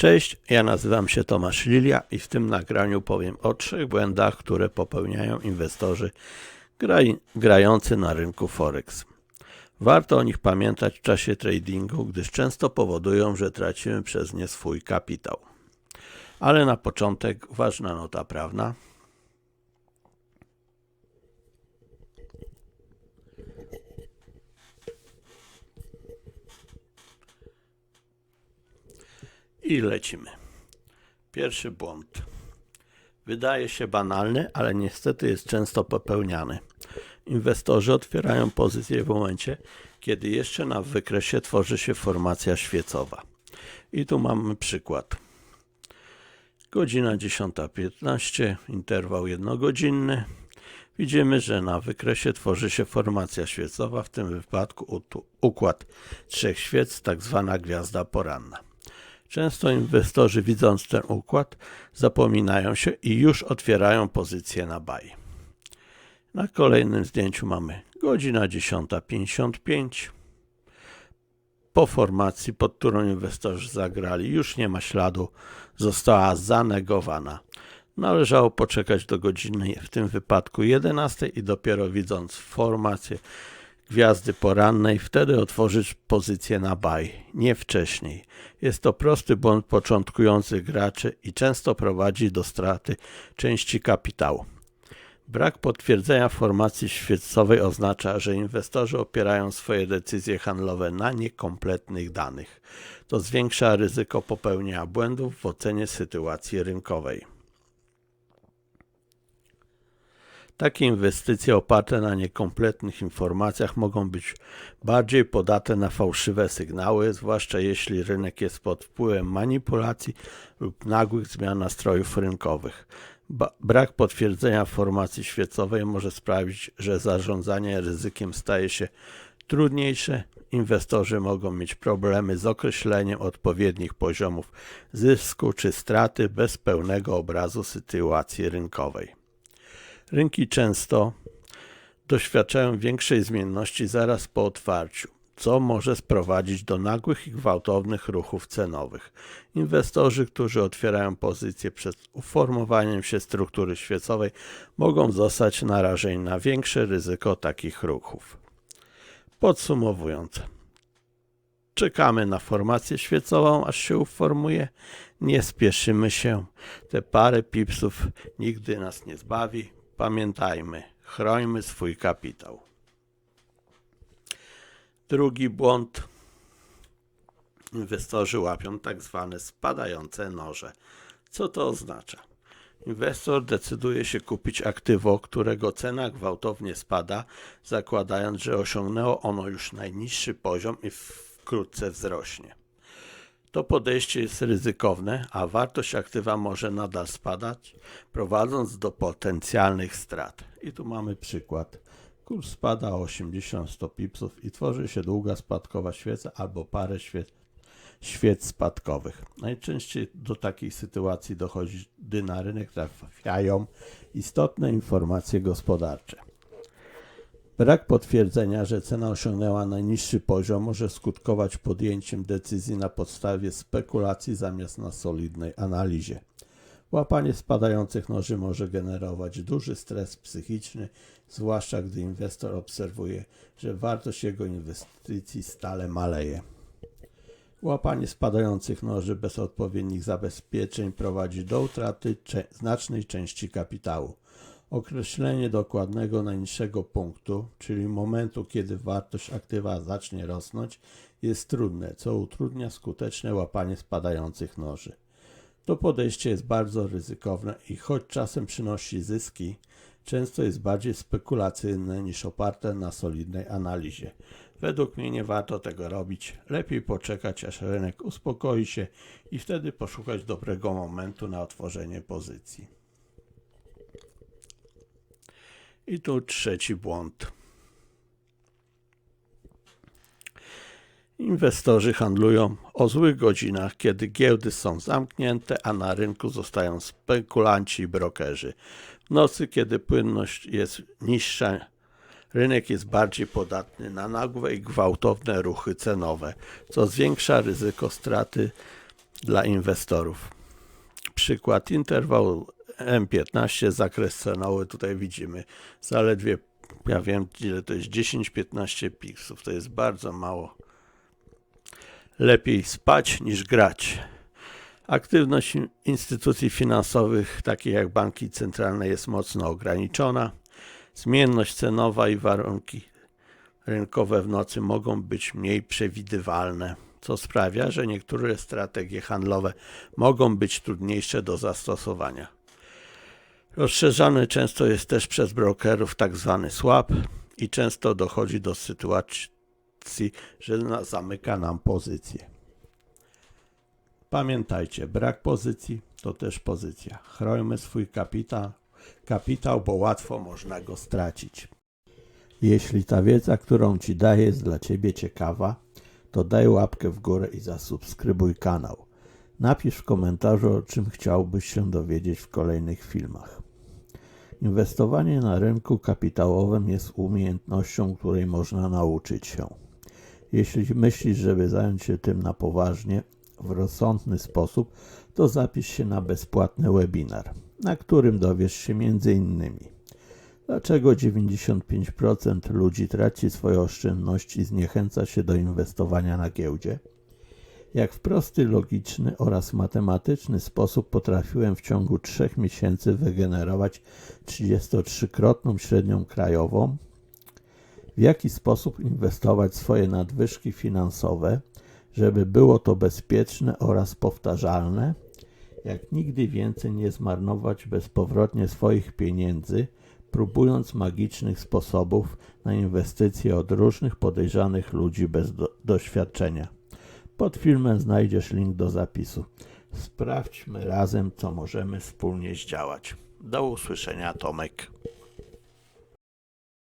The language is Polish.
Cześć, ja nazywam się Tomasz Lilia i w tym nagraniu powiem o trzech błędach, które popełniają inwestorzy graj, grający na rynku Forex. Warto o nich pamiętać w czasie tradingu, gdyż często powodują, że tracimy przez nie swój kapitał. Ale na początek ważna nota prawna. I lecimy. Pierwszy błąd. Wydaje się banalny, ale niestety jest często popełniany. Inwestorzy otwierają pozycję w momencie, kiedy jeszcze na wykresie tworzy się formacja świecowa. I tu mamy przykład. Godzina 10.15, interwał jednogodzinny. Widzimy, że na wykresie tworzy się formacja świecowa, w tym wypadku układ trzech świec, tak zwana gwiazda poranna. Często inwestorzy widząc ten układ zapominają się i już otwierają pozycję na buy. Na kolejnym zdjęciu mamy godzina 10.55. Po formacji, pod którą inwestorzy zagrali, już nie ma śladu, została zanegowana. Należało poczekać do godziny, w tym wypadku 11 i dopiero widząc formację gwiazdy porannej, wtedy otworzyć pozycję na buy, nie wcześniej. Jest to prosty błąd początkujących graczy i często prowadzi do straty części kapitału. Brak potwierdzenia formacji świecowej oznacza, że inwestorzy opierają swoje decyzje handlowe na niekompletnych danych. To zwiększa ryzyko popełnienia błędów w ocenie sytuacji rynkowej. Takie inwestycje oparte na niekompletnych informacjach mogą być bardziej podatne na fałszywe sygnały, zwłaszcza jeśli rynek jest pod wpływem manipulacji lub nagłych zmian nastrojów rynkowych. Ba brak potwierdzenia formacji świecowej może sprawić, że zarządzanie ryzykiem staje się trudniejsze. Inwestorzy mogą mieć problemy z określeniem odpowiednich poziomów zysku czy straty bez pełnego obrazu sytuacji rynkowej. Rynki często doświadczają większej zmienności zaraz po otwarciu, co może sprowadzić do nagłych i gwałtownych ruchów cenowych. Inwestorzy, którzy otwierają pozycje przed uformowaniem się struktury świecowej, mogą zostać narażeni na większe ryzyko takich ruchów. Podsumowując, czekamy na formację świecową, aż się uformuje. Nie spieszymy się. Te parę pipsów nigdy nas nie zbawi. Pamiętajmy, chrońmy swój kapitał. Drugi błąd. Inwestorzy łapią tak zwane spadające noże. Co to oznacza? Inwestor decyduje się kupić aktywo, którego cena gwałtownie spada, zakładając, że osiągnęło ono już najniższy poziom i wkrótce wzrośnie. To podejście jest ryzykowne, a wartość aktywa może nadal spadać, prowadząc do potencjalnych strat. I tu mamy przykład. Kurs spada o 80-100 pipsów i tworzy się długa spadkowa świeca albo parę świec, świec spadkowych. Najczęściej do takiej sytuacji dochodzi, gdy na rynek trafiają istotne informacje gospodarcze. Brak potwierdzenia, że cena osiągnęła najniższy poziom, może skutkować podjęciem decyzji na podstawie spekulacji zamiast na solidnej analizie. Łapanie spadających noży może generować duży stres psychiczny, zwłaszcza gdy inwestor obserwuje, że wartość jego inwestycji stale maleje. Łapanie spadających noży bez odpowiednich zabezpieczeń prowadzi do utraty znacznej części kapitału. Określenie dokładnego najniższego punktu, czyli momentu, kiedy wartość aktywa zacznie rosnąć, jest trudne, co utrudnia skuteczne łapanie spadających noży. To podejście jest bardzo ryzykowne i choć czasem przynosi zyski, często jest bardziej spekulacyjne niż oparte na solidnej analizie. Według mnie nie warto tego robić. Lepiej poczekać, aż rynek uspokoi się i wtedy poszukać dobrego momentu na otworzenie pozycji. I tu trzeci błąd. Inwestorzy handlują o złych godzinach, kiedy giełdy są zamknięte, a na rynku zostają spekulanci i brokerzy. W nocy, kiedy płynność jest niższa, rynek jest bardziej podatny na nagłe i gwałtowne ruchy cenowe, co zwiększa ryzyko straty dla inwestorów. Przykład interwał M15, zakres cenowy, tutaj widzimy zaledwie, ja wiem ile to jest, 10-15 piksów, to jest bardzo mało. Lepiej spać niż grać. Aktywność in- instytucji finansowych, takich jak banki centralne, jest mocno ograniczona. Zmienność cenowa i warunki rynkowe w nocy mogą być mniej przewidywalne, co sprawia, że niektóre strategie handlowe mogą być trudniejsze do zastosowania. Rozszerzany często jest też przez brokerów tak zwany swap i często dochodzi do sytuacji, że zamyka nam pozycję. Pamiętajcie, brak pozycji to też pozycja. Chronimy swój kapitał, kapitał, bo łatwo można go stracić. Jeśli ta wiedza, którą Ci daję, jest dla Ciebie ciekawa, to daj łapkę w górę i zasubskrybuj kanał. Napisz w komentarzu, o czym chciałbyś się dowiedzieć w kolejnych filmach. Inwestowanie na rynku kapitałowym jest umiejętnością, której można nauczyć się. Jeśli myślisz, żeby zająć się tym na poważnie, w rozsądny sposób, to zapisz się na bezpłatny webinar, na którym dowiesz się m.in. Dlaczego 95% ludzi traci swoje oszczędności i zniechęca się do inwestowania na giełdzie? Jak w prosty, logiczny oraz matematyczny sposób potrafiłem w ciągu 3 miesięcy wygenerować 33-krotną średnią krajową? W jaki sposób inwestować swoje nadwyżki finansowe, żeby było to bezpieczne oraz powtarzalne? Jak nigdy więcej nie zmarnować bezpowrotnie swoich pieniędzy, próbując magicznych sposobów na inwestycje od różnych podejrzanych ludzi bez do, doświadczenia. Pod filmem znajdziesz link do zapisu. Sprawdźmy razem, co możemy wspólnie zdziałać. Do usłyszenia, Tomek.